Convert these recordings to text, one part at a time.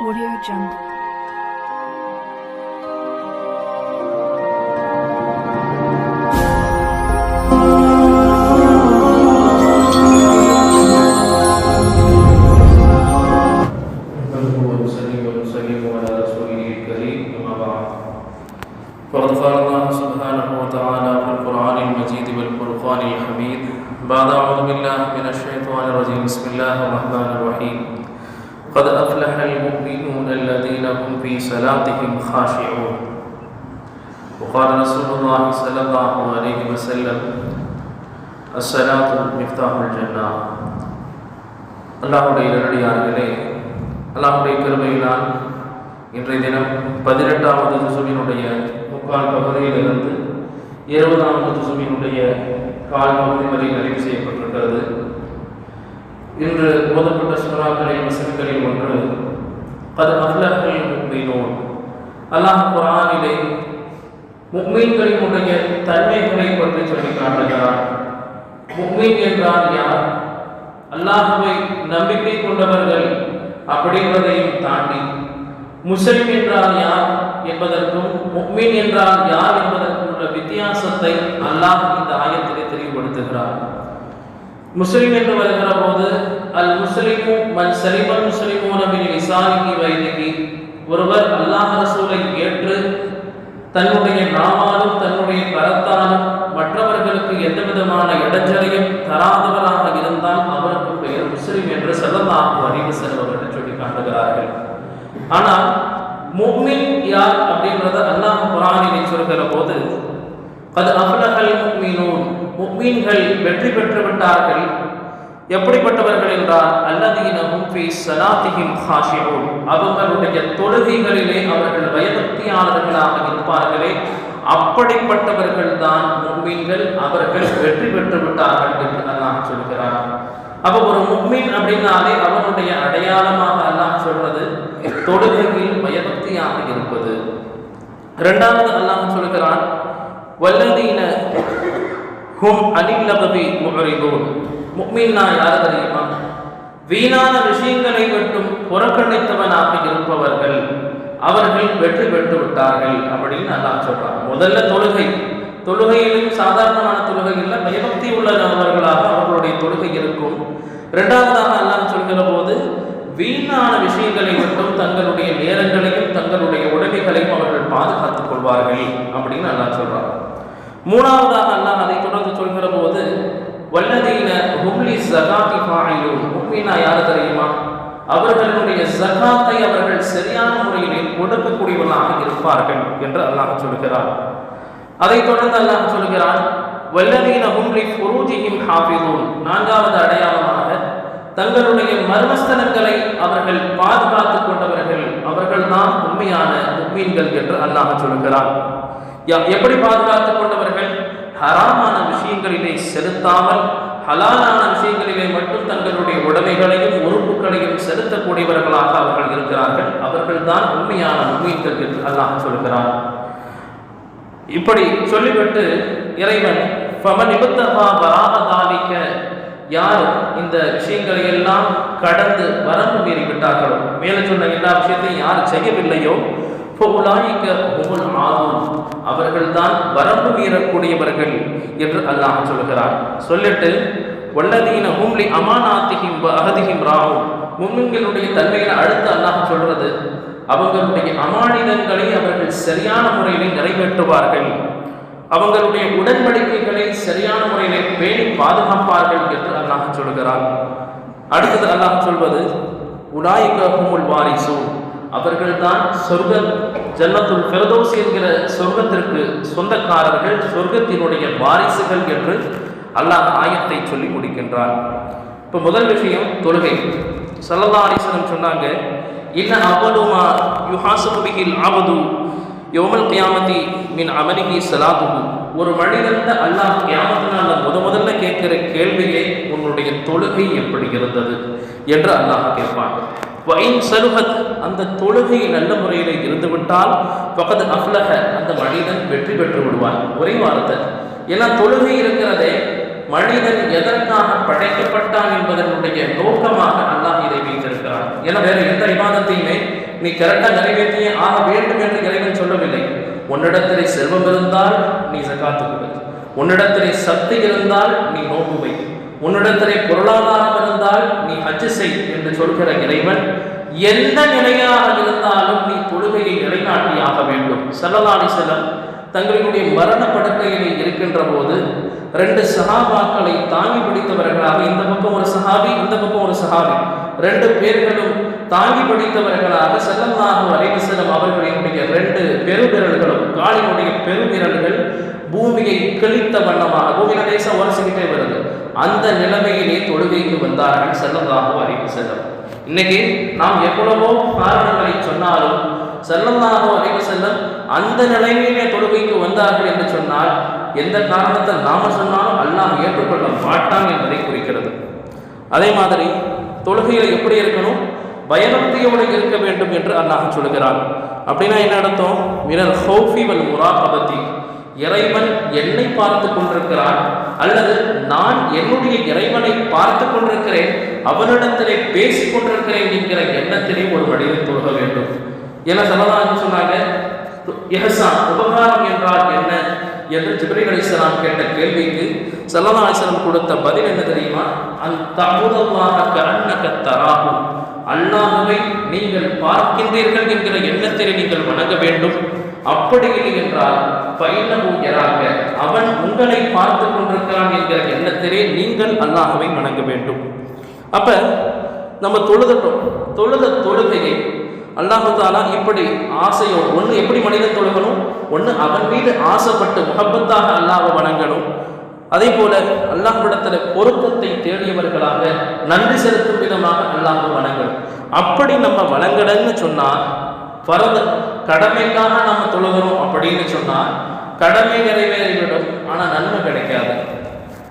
Audio Jungle. فقد قال الله سبحانه وتعالى في القرآن المجيد والفرقان الحميد. بعد أعوذ بالله من الشيطان الرجيم. بسم الله الرحمن الرحيم. قد أفلح المؤمنون الذين هم في صلاتهم خاشعون وقال رسول الله صلى الله عليه وسلم الصلاة مفتاح الجنة அல்லாஹுடைய இரடியார்களே அல்லாஹுடைய கிருபையினால் இன்றைய தினம் பதினெட்டாவது ஜுசுவினுடைய முக்கால் பகுதியிலிருந்து இருபதாவது ஜுசுவினுடைய கால் பகுதி வரை நிறைவு செய்யப்பட்டிருக்கிறது இன்று ஓதப்பட்ட சுறாக்களின் வசனங்களில் ஒன்று அது அஃப்லஹல் முக்மீனோன். அல்லாஹ் குரானிலே முக்மீன்களினுடைய தன்மைகளை பற்றி சொல்லி காட்டுகிறார் முக்மீன் என்றால் யார்? அல்லாஹுவை நம்பிக்கை கொண்டவர்கள் அப்படிங்கிறதையும் தாண்டி முஸ்லிம் என்றால் யார் என்பதற்கும் முக்மீன் என்றால் யார் என்பதற்கும் உள்ள வித்தியாசத்தை அல்லாஹ் இந்த ஆயத்திலே தெளிவுபடுத்துகிறார் முஸ்லிம் என்று வருகிற போது அல் முஸ்லிமு மன் சலிமன் முஸ்லிமூன மின் லிசானிகி வைதிகி ஒருவர் அல்லாஹ் ரசூலை ஏற்று தன்னுடைய நாமாலும் தன்னுடைய கரத்தாலும் மற்றவர்களுக்கு எந்த விதமான இடைஞ்சலையும் தராதவராக இருந்தால் அவருக்கு பெயர் முஸ்லிம் என்று செல்லலாம் அறிவு செல்வர்கள் சொல்லி காட்டுகிறார்கள் ஆனால் முக்மின் யார் அப்படின்றத அல்லாஹ் குரானிலே சொல்கிற போது அது அஃலஹல் முக்மீனூன் முக்மீன்கள் வெற்றி பெற்று விட்டார்கள் எப்படிப்பட்டவர்கள் என்றால் அல்லதீனஹும் ஃபீ ஸலாத்திஹிம் ஹாஷிஊன் அவர்களுடைய தொழுகைகளிலே அவர்கள் பயபக்தியாளர்களாக இருப்பார்களே அப்படிப்பட்டவர்கள் தான் முக்மீன்கள் அவர்கள் வெற்றி பெற்று விட்டார்கள் என்று அல்லாஹ் சொல்கிறார் அப்ப ஒரு முக்மீன் அப்படின்னாலே அவனுடைய அடையாளமாக அல்லாஹ் சொல்றது தொழுகையில் பயபக்தியாக இருப்பது. இரண்டாவது அல்லாஹ் சொல்கிறான் வல்லதீன ஹும் அனில் முகரிகோ முக்மீன்னா யார் தெரியுமா? வீணான விஷயங்களை மட்டும் புறக்கணித்தவனாக இருப்பவர்கள் அவர்கள் வெற்றி பெற்று விட்டார்கள் அப்படின்னு அல்லாஹ் சொல்றாங்க முதல்ல தொழுகை. தொழுகையிலும் சாதாரணமான தொழுகை இல்லை பயபக்தி உள்ளவர்களாக அவர்களுடைய தொழுகை இருக்கும். இரண்டாவதாக அல்லாஹ் சொல்கிற போது வீணான விஷயங்களை மட்டும் தங்களுடைய நேரங்களையும் தங்களுடைய உடைமைகளையும் அவர்கள் பாதுகாத்துக் கொள்வார்கள் அப்படின்னு அல்லாஹ் சொல்றாங்க மூணாவதாக அல்லாஹ் அதை தொடர்ந்து சொல்கிற போது வல்லதீன ஹும்லி ஜகாத்தி ஃபாயிலூன். முக்மீனா யார் தெரியுமா? அவர்களுடைய ஜகாத்தை அவர்கள் சரியான முறையிலே கொடுக்கக்கூடியவர்களாக இருப்பார்கள் என்று அல்லாஹ் சொல்கிறார் அதை தொடர்ந்து அல்லாஹ் சொல்கிறான் வல்லவீன ஹும்லி ஃபுரூஜிஹிம் ஹாஃபிதூன். நான்காவது அடையாளமாக தங்களுடைய மர்மஸ்தலங்களை அவர்கள் பாதுகாத்துக் கொண்டவர்கள் அவர்கள்தான் உண்மையான உண்மீன்கள் என்று அல்லாஹ் சொல்கிறார் எப்படி பாதுகாத்துக் கொண்டவர்கள்? ஹராமான விஷயங்களிலே செலுத்தாமல் ஹலாலான விஷயங்களிலே மட்டும் தங்களுடைய உடைமைகளையும் உறுப்புகளையும் செலுத்தக்கூடியவர்களாக அவர்கள் இருக்கிறார்கள். அவர்கள்தான் உண்மையான முக்மீன்கள் என்று அல்லாஹ் சொல்கிறார் இப்படி சொல்லிவிட்டு இறைவன் யார் இந்த விஷயங்களை எல்லாம் கடந்து வரம்பு மீறிவிட்டார்களோ? மேலே சொன்ன எல்லா விஷயத்தையும் யார் செய்யவில்லையோ? அவர்கள்தான் வரம்பு மீறக்கூடியவர்கள் என்று அல்லாஹ் சொல்கிறார். சொல்லிட்டு வல்லதீன ஹும்லி அமானாத்திகிம் அகதிகிம் ராவும் மும்மின்களுடைய தன்மையில அடுத்து அல்லாஹ் சொல்றது அவங்களுடைய அமானிதங்களை அவர்கள் சரியான முறையிலே நிறைவேற்றுவார்கள். அவங்களுடைய உடன்படிக்கைகளை சரியான முறையிலே பேணி பாதுகாப்பார்கள் என்று அல்லாஹ் சொல்கிறார். அடுத்தது அல்லாஹ் சொல்வது உலாயிகஹுமுல் வாரிசு அவர்கள்தான் சொர்க்க ஜன்னத்துல் பிரதோசி என்கிற சொர்க்கத்திற்கு சொந்தக்காரர்கள் சொர்க்கத்தினுடைய வாரிசுகள் என்று அல்லாஹ் ஆயத்தை சொல்லி முடிக்கின்றார் இப்போ முதல் விஷயம் தொழுகை. சல்லல்லா அலிஸ்லம் சொன்னாங்க இன்ன அவலுமா யுஹாசுபிகில் ஆவது ஆபது யோமல் கியாமதி மின் அமலிகி சலாதுகு ஒரு மனிதன் அல்லாஹ் கியாமத்தினால முத முதல்ல கேட்கிற கேள்வியை உன்னுடைய தொழுகை எப்படி இருந்தது? என்று அல்லாஹ் கேட்பான். வைன் சலுகத் அந்த தொழுகை நல்ல முறையில் இருந்துவிட்டால் பக்கத்து அஃப்லக அந்த மனிதன் வெற்றி பெற்று விடுவான். ஒரே வார்த்தை. ஏன்னா தொழுகை இருக்கிறதே மனிதன் எதற்காக படைக்கப்பட்டான் என்பதனுடைய நோக்கமாக அல்லாஹ் இதை வைத்திருக்கிறான். ஏன்னா வேற எந்த இபாதத்தையுமே நீ கரெக்டாக நிறைவேற்றியே ஆக வேண்டும் என்று இறைவன் சொல்லவில்லை. உன்னிடத்திலே செல்வம் இருந்தால் நீ சகாத்து கொடு. உன்னிடத்திலே சக்தி இருந்தால் நீ நோக்கு வை. உன்னிடத்திலே பொருளாதாரம் இருந்தால் நீ ஹஜ்ஜு செய் என்று சொல்கிற இறைவன் எந்த நிலையாக இருந்தாலும் நீ தொழுகையை நிலைநாட்டி ஆக வேண்டும் செல்லலாடி செல்லம் தங்களுடைய மரண படுக்கையிலே இருக்கின்ற போது ரெண்டு சகாபாக்களை தாங்கி பிடித்தவர்களாக இந்த பக்கம் ஒரு சஹாபி இந்த பக்கம் ஒரு சஹாபி ரெண்டு பேர்களும் தாங்கி பிடித்தவர்களாக செல்லல்லாஹு அலைஹி செல்லம் அவர்களினுடைய ரெண்டு பெருவிரல்களும் காலினுடைய பெருவிரல்கள் பூமியை கிழித்த வண்ணமாக பூமியில லேசா உரசிக்கிட்டே வருது. அந்த நிலைமையிலே தொழுகைக்கு வந்தார்கள் செல்லல்லாஹு அலைஹி செல்லம் இன்னைக்கு நாம் எவ்வளவோ காரணங்களை சொன்னாலும் செல்லல்லாஹு அலைஹி செல்லம் அந்த நிலைமையிலே தொழுகைக்கு வந்தார்கள் என்று சொன்னால் எந்த காரணத்தை நாம சொன்னாலும் அல்லாஹ் ஏற்றுக்கொள்ள மாட்டான் என்பதை குறிக்கிறது. அதே மாதிரி தொழுகையில் எப்படி இருக்கணும்? பயபக்தியோடு இருக்க வேண்டும் என்று அல்லாஹ் சொல்கிறான். அப்படின்னா என்ன நடத்தும் மினல் ஹௌஃபி வல் முராகபத்தி இறைவன் என்னை பார்த்து கொண்டிருக்கிறான் அல்லது நான் என்னுடைய இறைவனை பார்த்து கொண்டிருக்கிறேன் அவனிடத்திலே பேசிக் கொண்டிருக்கிறேன் என்கிற எண்ணத்திலே ஒரு மனிதன் தொழுக வேண்டும். என சொல்லலாம் சொன்னாங்க? எஹசான் உபகாரம் என்றால் என்ன? என்று ஜிப்ரீல் அலிஸ்லாம் கேட்ட கேள்விக்கு சல்லா அலிஸ்லாம் கொடுத்த பதில் என்ன தெரியுமா? அந்த அமுதமாக கண்ணக தராகும் அல்லாஹுவை நீங்கள் பார்க்கின்றீர்கள் என்கிற எண்ணத்தில் நீங்கள் வணங்க வேண்டும். அப்படி இல்லை என்றால் பைனவும் எறாக அவன் உங்களை பார்த்து கொண்டிருக்கிறான் என்கிற எண்ணத்திலே நீங்கள் அல்லாஹுவை வணங்க வேண்டும். அப்ப நம்ம தொழுதட்டோம். தொழுத தொழுகையை அல்லாஹு தாலா இப்படி ஆசையோடு ஒன்று எப்படி மனிதன் தொழுகணும்? ஒன்று அவன் மீது ஆசைப்பட்டு முகப்பத்தாக அல்லாஹை வணங்கணும். அதே போல அல்லாஹ்விடத்தில் பொருத்தத்தை தேடியவர்களாக நன்றி செலுத்தும் விதமாக அல்லாஹ் வணங்கணும். அப்படி நம்ம வணங்கலன்னு சொன்னால் பரத கடமைக்காக நம்ம தொழுகிறோம் அப்படின்னு சொன்னால் கடமை நிறைவேறிவிடும் ஆனால் நன்மை கிடைக்காது.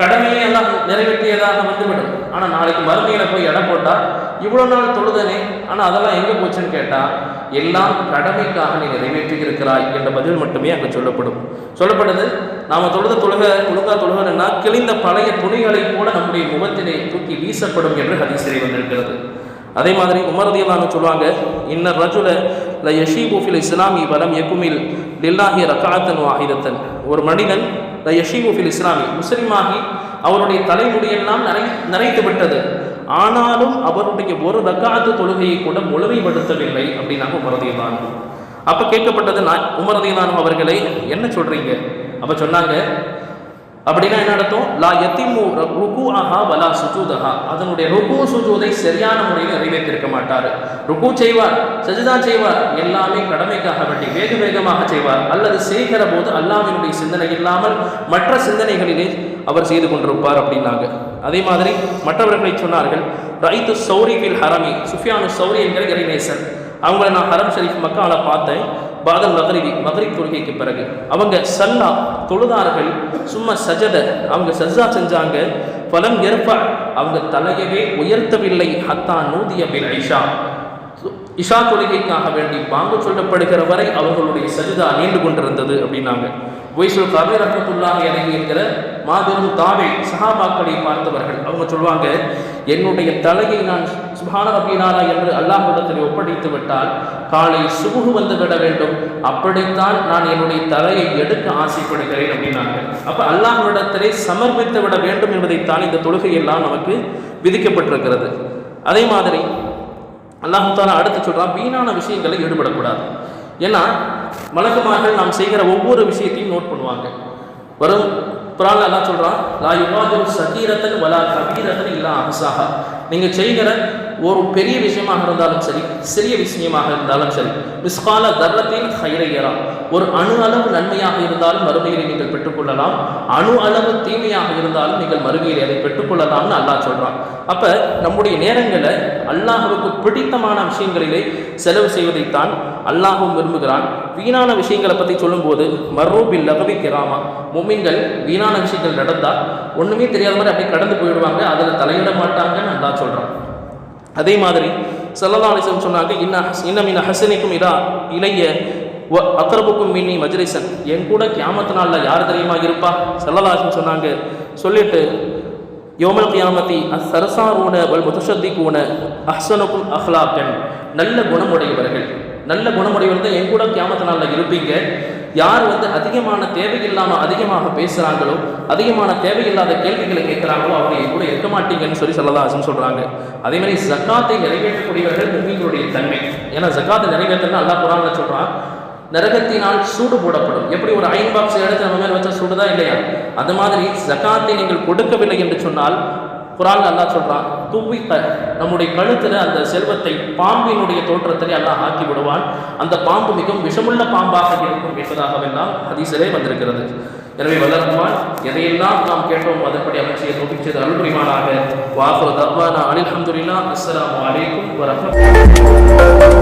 கடமையை எல்லாம் நிறைவேற்றியதாக வந்துவிடும். ஆனால் நாளைக்கு மறுமையில் போய் இடம் போட்டால் இவ்வளோ நாள் தொழுதனே ஆனால் அதெல்லாம் எங்கே போச்சுன்னு கேட்டால் எல்லாம் கடமைக்காக நீ நிறைவேற்றி இருக்கிறாய் என்ற பதில் மட்டுமே அங்கே சொல்லப்படும். சொல்லப்படுது நாம் தொழுத தொழுக ஒழுங்கா தொழுகன்னா கிழிந்த பழைய துணிகளை கூட நம்முடைய முகத்தினை தூக்கி வீசப்படும் என்று ஹதீசிலே வந்திருக்கிறது. அதே மாதிரி உமரதியெல்லாம் சொல்லுவாங்க இன்ன ரஜுல ல யஷீபுஃபில் இஸ்லாமி பலம் எக்குமில் லில்லாஹி ரக்காத்தன் வாஹிதத்தன். ஒரு மனிதன் ல யஷீபுஃபில் இஸ்லாமி முஸ்லீமாகி அவருடைய தலைமுடியெல்லாம் நிறை நிறைத்து விட்டது ஆனாலும் அவருடைய ஒரு ரக்காத்து தொழுகையை கூட முழுமைப்படுத்தவில்லை அப்படின்னாங்க உமரதியதான் அப்போ கேட்கப்பட்டது நான் உமரதியதானும் அவர்களை என்ன சொல்கிறீங்க அப்போ சொன்னாங்க அப்படின்னா என்ன அர்த்தம்? லா எத்திமு ருக்கு ஆஹா வலா சுஜூதஹா. அதனுடைய ருக்கு சுஜூதை சரியான முறையில் நிறைவேற்றிருக்க மாட்டார். ருக்கு செய்வார் சஜிதா செய்வார் எல்லாமே கடமைக்காக வேண்டி வேக வேகமாக செய்வார். அல்லது செய்கிற போது அல்லாவினுடைய சிந்தனை இல்லாமல் மற்ற சிந்தனைகளிலே அவர் செய்து கொண்டிருப்பார் அப்படின்னாங்க. அதே மாதிரி மற்றவர்களை சொன்னார்கள் ரைத்து சௌரி பில் ஹரமி. சுஃபியானு சௌரி என்கிற இறைநேசன். அவங்கள நான் ஹரம் ஷரீஃப் மக்கால பார்த்தேன். பாதல் மகரிவி மகரிப் தொழுகைக்கு பிறகு. அவங்க சல்லா தொழுதார்கள். சும்மா சஜத. அவங்க சஜா செஞ்சாங்க. பலம் ஏற்ப அவங்க தலையவே உயர்த்தவில்லை. ஹத்தா நூதிய பின் ஐஷா இஷா தொழுகைக்காக வேண்டி பாங்கு சொல்லப்படுகிற வரை அவர்களுடைய சஜிதா நீண்டு கொண்டிருந்தது அப்படின்னாங்க. ஒய்சுல் கபீர் ரஹமத்துல்லாஹி அலைஹி இருக்கிற மாபெரும் தாவை சஹாபாக்களை பார்த்தவர்கள் அவங்க சொல்லுவாங்க என்னுடைய தலையை நான் சுபான ரபீனாரா என்று அல்லாஹிடத்தில் ஒப்படைத்து விட்டால் காலை சுமுகு வந்து விட வேண்டும். அப்படித்தான் நான் என்னுடைய தலையை எடுக்க ஆசைப்படுகிறேன் அப்படின்னாங்க. அப்போ அல்லாஹ்விடத்திலே சமர்ப்பித்து விட வேண்டும் என்பதைத்தான் இந்த தொழுகையெல்லாம் நமக்கு விதிக்கப்பட்டிருக்கிறது. அதே மாதிரி அல்லாஹு அடுத்து சொல்கிறான் வீணான விஷயங்களை ஈடுபடக்கூடாது. ஏன்னா வழக்கமாக நாம் செய்கிற ஒவ்வொரு விஷயத்தையும் நோட் பண்ணுவாங்க. வரும் குரான் எல்லாம் சொல்கிறான் லா யுவாதிரு சகீரத்தன் வலா கபீரத்தன் இல்லா அஹசாஹா நீங்கள் செய்கிற ஒரு பெரிய விஷயமாக இருந்தாலும் சரி சிறிய விஷயமாக இருந்தாலும் சரி மிஸ்கால தர்லத்தின் ஹைரையரா ஒரு அணு அளவு நன்மையாக இருந்தாலும் மறுமையிலே நீங்கள் பெற்றுக்கொள்ளலாம். அணு அளவு தீமையாக இருந்தாலும் நீங்கள் மறுமையிலே அதை பெற்றுக்கொள்ளலாம்னு அல்லாஹ் சொல்கிறான் அப்போ நம்முடைய நேரங்களை அல்லாஹுக்கு பிடித்தமான விஷயங்களிலே செலவு செய்வதைத்தான் அல்லாஹும் விரும்புகிறான். வீணான விஷயங்களை பற்றி சொல்லும்போது மர்ரூபில் லகவி கிராமா. மும்மின்கள் வீணான விஷயங்கள் நடந்தால் ஒன்றுமே தெரியாத மாதிரி அப்படியே கடந்து போயிடுவாங்க. அதில் தலையிட மாட்டாங்கன்னு நல்லா சொல்கிறான் அதே மாதிரி சல்லல்லா அலிசம் சொன்னாங்க இன்ன இன்னமின் ஹசனிக்கும் இதா இளைய வ அக்கரபுக்கும் மின்னி மஜ்ரிசன் என் கூட கியாமத்து நாளில் யார் தெரியுமா இருப்பா? சல்லல்லா அலிசம் சொன்னாங்க. சொல்லிட்டு யோமல் கியாமத்தி அசரசாரூன வல் முத்தஷத்திகூன அஹ்சனுக்கும் அஹ்லாக்கன். நல்ல குணமுடையவர்கள். நல்ல குணமுடையவர்கள் தான் என் கூட கியாமத்து நாளில் இருப்பீங்க. யார் வந்து அதிகமான தேவையில்லாமல் அதிகமாக பேசுகிறாங்களோ அதிகமான தேவையில்லாத கேள்விகளை கேட்குறாங்களோ அவங்க கூட இருக்க மாட்டீங்கன்னு சொல்லி சொல்லதாசன் சொல்கிறாங்க அதே மாதிரி ஜக்காத்தை நிறைவேற்றக்கூடியவர்கள் முஸ்லீம்களுடைய தன்மை. ஏன்னா ஜக்காத்தை நிறைவேற்றணும் அல்லா குரான்ல சொல்கிறான் நரகத்தினால் சூடு போடப்படும். எப்படி ஒரு அயன் பாக்ஸ் எடுத்து நம்ம மேலே வச்சா சூடுதான் இல்லையா? அது மாதிரி ஜக்காத்தை நீங்கள் கொடுக்கவில்லை என்று சொன்னால் குரான் அல்லா சொல்கிறான் துவிக்க நம்முடைய கழுத்தில் அந்த செல்வத்தை பாம்பினுடைய தோற்றத்தை அல்லாஹ் ஆக்கி விடுவான். அந்த பாம்பு மிகவும் விஷமுள்ள பாம்பாக இருக்கும் என்பதாகவெல்லாம் ஹதீஸிலே வந்திருக்கிறது. எனவே வல்லரஹ்மான் எதையெல்லாம் நாம் கேட்டோம் அதன்படி அமைச்சியை நோக்கி செய்து அருள்புரிமானாக வாஃபு தர்வானா அலிஹம்துல்லா அஸ்லாம் வலைக்கும் அலைக்கும்